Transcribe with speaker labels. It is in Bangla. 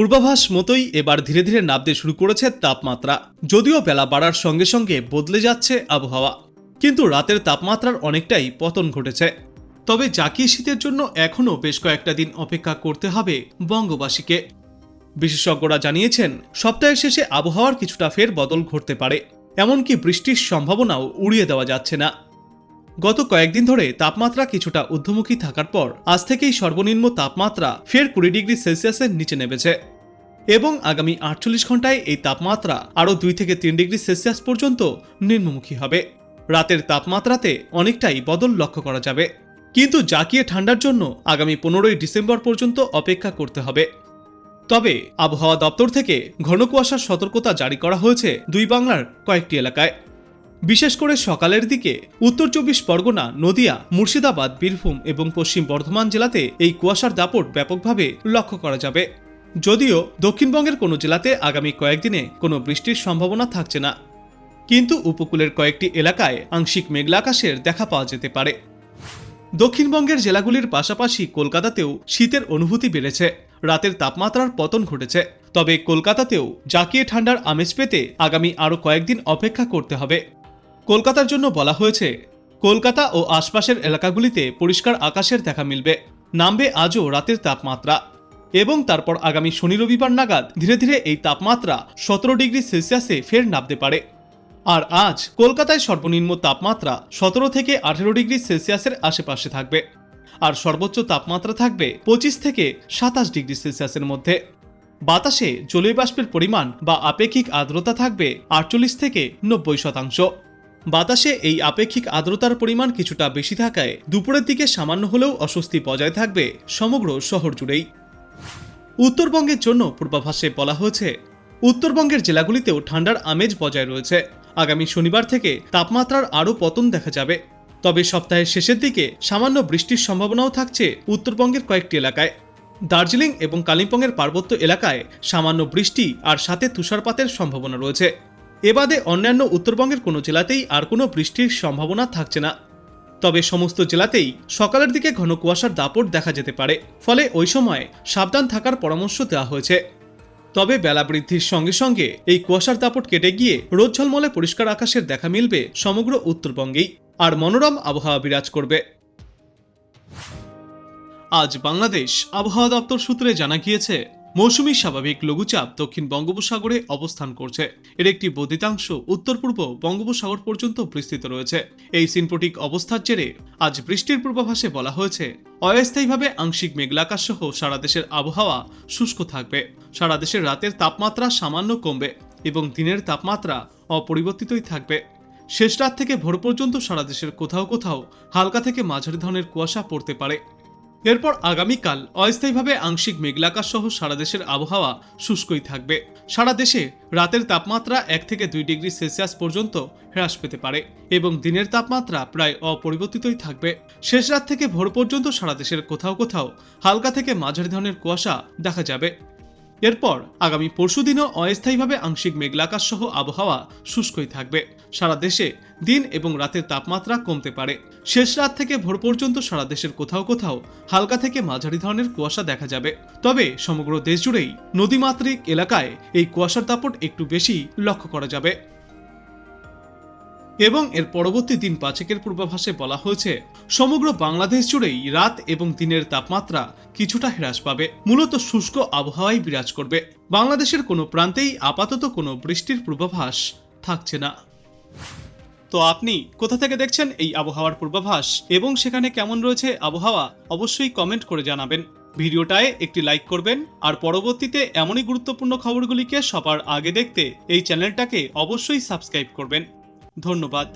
Speaker 1: পূর্বাভাস মতোই এবার ধীরে ধীরে নামতে শুরু করেছে তাপমাত্রা। যদিও বেলা বাড়ার সঙ্গে সঙ্গে বদলে যাচ্ছে আবহাওয়া। কিন্তু রাতের তাপমাত্রার অনেকটাই পতন ঘটেছে। তবে জাকিয়ে শীতের জন্য এখনও বেশ কয়েকটা দিন অপেক্ষা করতে হবে বঙ্গবাসীকে। বিশেষজ্ঞরা জানিয়েছেন, সপ্তাহের শেষে আবহাওয়ার কিছুটা ফের বদল ঘটতে পারে। এমনকি বৃষ্টির সম্ভাবনাও উড়িয়ে দেওয়া যাচ্ছে না। গত কয়েকদিন ধরে তাপমাত্রা কিছুটা ঊর্ধ্বমুখী থাকার পর আজ থেকেই সর্বনিম্ন তাপমাত্রা ফের কুড়ি ডিগ্রি সেলসিয়াসের নিচে নেমেছে। এবং আগামী আটচল্লিশ ঘন্টায় এই তাপমাত্রা আরও দুই থেকে তিন ডিগ্রি সেলসিয়াস পর্যন্ত নিম্নমুখী হবে। রাতের তাপমাত্রাতে অনেকটাই বদল লক্ষ্য করা যাবে। কিন্তু জাকিয়ে ঠান্ডার জন্য আগামী পনেরোই ডিসেম্বর পর্যন্ত অপেক্ষা করতে হবে। তবে আবহাওয়া দপ্তর থেকে ঘন কুয়াশার সতর্কতা জারি করা হয়েছে দুই বাংলার কয়েকটি এলাকায়। বিশেষ করে সকালের দিকে উত্তর চব্বিশ পরগনা, নদিয়া, মুর্শিদাবাদ, বীরভূম এবং পশ্চিম বর্ধমান জেলাতে এই কুয়াশার দাপট ব্যাপকভাবে লক্ষ্য করা যাবে। যদিও দক্ষিণবঙ্গের কোনো জেলাতে আগামী কয়েকদিনে কোনো বৃষ্টির সম্ভাবনা থাকছে না। কিন্তু উপকূলের কয়েকটি এলাকায় আংশিক মেঘলা আকাশের দেখা পাওয়া যেতে পারে। দক্ষিণবঙ্গের জেলাগুলির পাশাপাশি কলকাতাতেও শীতের অনুভূতি বেড়েছে। রাতের তাপমাত্রার পতন ঘটেছে। তবে কলকাতাতেও জাকিয়ে ঠান্ডার আমেজ পেতে আগামী আরও কয়েকদিন অপেক্ষা করতে হবে। কলকাতার জন্য বলা হয়েছে, কলকাতা ও আশপাশের এলাকাগুলিতে পরিষ্কার আকাশের দেখা মিলবে। নামবে আজও রাতের তাপমাত্রা। এবং তারপর আগামী শনি রবিবার নাগাদ ধীরে ধীরে এই তাপমাত্রা সতেরো ডিগ্রি সেলসিয়াসে ফের নামতে পারে। আর আজ কলকাতায় সর্বনিম্ন তাপমাত্রা সতেরো থেকে আঠেরো ডিগ্রি সেলসিয়াসের আশেপাশে থাকবে। আর সর্বোচ্চ তাপমাত্রা থাকবে পঁচিশ থেকে সাতাশ ডিগ্রি সেলসিয়াসের মধ্যে। বাতাসে জলীয় বাষ্পের পরিমাণ বা আপেক্ষিক আর্দ্রতা থাকবে আটচল্লিশ থেকে নব্বই শতাংশ। বাতাসে এই আপেক্ষিক আর্দ্রতার পরিমাণ কিছুটা বেশি থাকায় দুপুরের দিকে সামান্য হলেও অস্বস্তি বজায় থাকবে সমগ্র শহর জুড়েই। উত্তরবঙ্গের জন্য পূর্বাভাসে বলা হয়েছে, উত্তরবঙ্গের জেলাগুলিতেও ঠান্ডার আমেজ বজায় রয়েছে। আগামী শনিবার থেকে তাপমাত্রার আরও পতন দেখা যাবে। তবে সপ্তাহের শেষের দিকে সামান্য বৃষ্টির সম্ভাবনাও থাকছে উত্তরবঙ্গের কয়েকটি এলাকায়। দার্জিলিং এবং কালিম্পংয়ের পার্বত্য এলাকায় সামান্য বৃষ্টি আর সাথে তুষারপাতের সম্ভাবনা রয়েছে। এবাদে অন্যান্য উত্তরবঙ্গের কোনো জেলাতেই আর কোনো বৃষ্টির সম্ভাবনা থাকছে না। তবে সমস্ত জেলাতেই সকালের দিকে ঘন কুয়াশার দাপট দেখা যেতে পারে। ফলে ওই সময় সাবধান থাকার পরামর্শ দেওয়া হয়েছে। তবে বেলা বৃদ্ধির সঙ্গে সঙ্গে এই কুয়াশার দাপট কেটে গিয়ে রোদ ঝলমলে পরিষ্কার আকাশের দেখা মিলবে সমগ্র উত্তরবঙ্গেই। আর মনোরম আবহাওয়া বিরাজ করবে। আজ বাংলাদেশ আবহাওয়া দপ্তর সূত্রে জানা গিয়েছে মৌসুমী স্বাভাবিক লঘুচাপ দক্ষিণ বঙ্গোপসাগরে অবস্থান করছে। এর একটি বর্ধিতাংশ উত্তর পূর্ব বঙ্গোপসাগর পর্যন্ত বিস্তৃত রয়েছে। এই সিনপোটিক অবস্থার জেরে আজ বৃষ্টির পূর্বাভাসে বলা হয়েছে, অস্থায়ীভাবে আংশিক মেঘলাকাশ সহ সারা দেশের আবহাওয়া শুষ্ক থাকবে। সারা দেশের রাতের তাপমাত্রা সামান্য কমবে এবং দিনের তাপমাত্রা অপরিবর্তিতই থাকবে। শেষ রাত থেকে ভোর পর্যন্ত সারা দেশের কোথাও কোথাও হালকা থেকে মাঝারি ধরনের কুয়াশা পড়তে পারে। এরপর আগামীকাল অস্থায়ীভাবে আংশিক মেঘলাকাশ সহ সারা দেশের আবহাওয়া শুষ্কই থাকবে। সারা দেশে রাতের তাপমাত্রা এক থেকে দুই ডিগ্রি সেলসিয়াস পর্যন্ত হ্রাস পেতে পারে এবং দিনের তাপমাত্রা প্রায় অপরিবর্তিতই থাকবে। শেষ রাত থেকে ভোর পর্যন্ত সারা দেশের কোথাও কোথাও হালকা থেকে মাঝারি ধরনের কুয়াশা দেখা যাবে। এরপর আগামী পরশুদিনও অস্থায়ীভাবে আংশিক মেঘলাকাশ সহ আবহাওয়া শুষ্কই থাকবে। সারা দেশে দিন এবং রাতের তাপমাত্রা কমতে পারে। শেষ রাত থেকে ভোর পর্যন্ত সারা দেশের কোথাও কোথাও হালকা থেকে মাঝারি ধরনের কুয়াশা দেখা যাবে। তবে সমগ্র দেশ জুড়েই নদীমাতৃক এলাকায় এই কুয়াশার দাপট একটু বেশি লক্ষ্য করা যাবে। এবং এর পরবর্তী দিন পাঁচেকের পূর্বাভাসে বলা হয়েছে, সমগ্র বাংলাদেশ জুড়েই রাত এবং দিনের তাপমাত্রা কিছুটা হ্রাস পাবে। মূলত শুষ্ক আবহাওয়াই বিরাজ করবে। বাংলাদেশের কোনো প্রান্তেই আপাতত কোনো বৃষ্টির পূর্বাভাস থাকছে না। তো আপনি কোথা থেকে দেখছেন এই আবহাওয়ার পূর্বাভাস এবং সেখানে কেমন রয়েছে আবহাওয়া, অবশ্যই কমেন্ট করে জানাবেন। ভিডিওটায় একটি লাইক করবেন আর পরবর্তীতে এমনই গুরুত্বপূর্ণ খবরগুলিকে সবার আগে দেখতে এই চ্যানেলটাকে অবশ্যই সাবস্ক্রাইব করবেন। ধন্যবাদ।